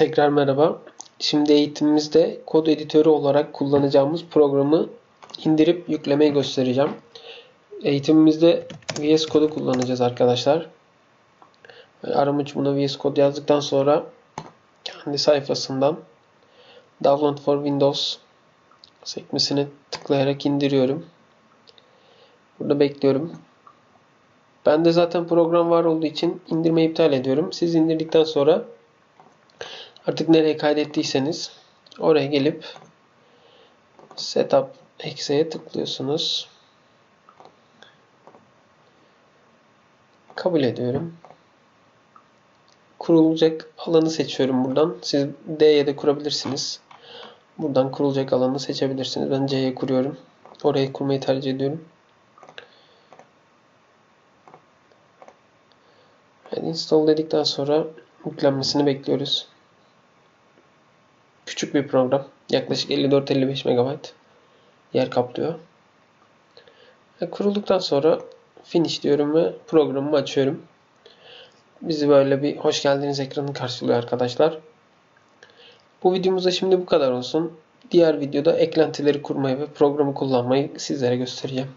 Tekrar merhaba. Şimdi eğitimimizde kod editörü olarak kullanacağımız programı indirip yüklemeyi göstereceğim. Eğitimimizde VS Code'u kullanacağız arkadaşlar. Aramış buna VS Code yazdıktan sonra kendi sayfasından Download for Windows sekmesine tıklayarak indiriyorum. Burada bekliyorum. Ben de zaten program var olduğu için indirmeyi iptal ediyorum. Siz indirdikten sonra artık nereye kaydettiyseniz oraya gelip Setup Exe'ye tıklıyorsunuz. Kabul ediyorum. Kurulacak alanı seçiyorum buradan. Siz D'ye de kurabilirsiniz. Buradan kurulacak alanı seçebilirsiniz. Ben C'ye kuruyorum. Oraya kurmayı tercih ediyorum. Yani install dedikten sonra yüklenmesini bekliyoruz. Küçük bir program. Yaklaşık 54-55 MB yer kaplıyor. Ve kurulduktan sonra finish diyorum ve programımı açıyorum. Bizi böyle bir hoş geldiniz ekranı karşılıyor arkadaşlar. Bu videomuzda şimdi bu kadar olsun. Diğer videoda eklentileri kurmayı ve programı kullanmayı sizlere göstereceğim.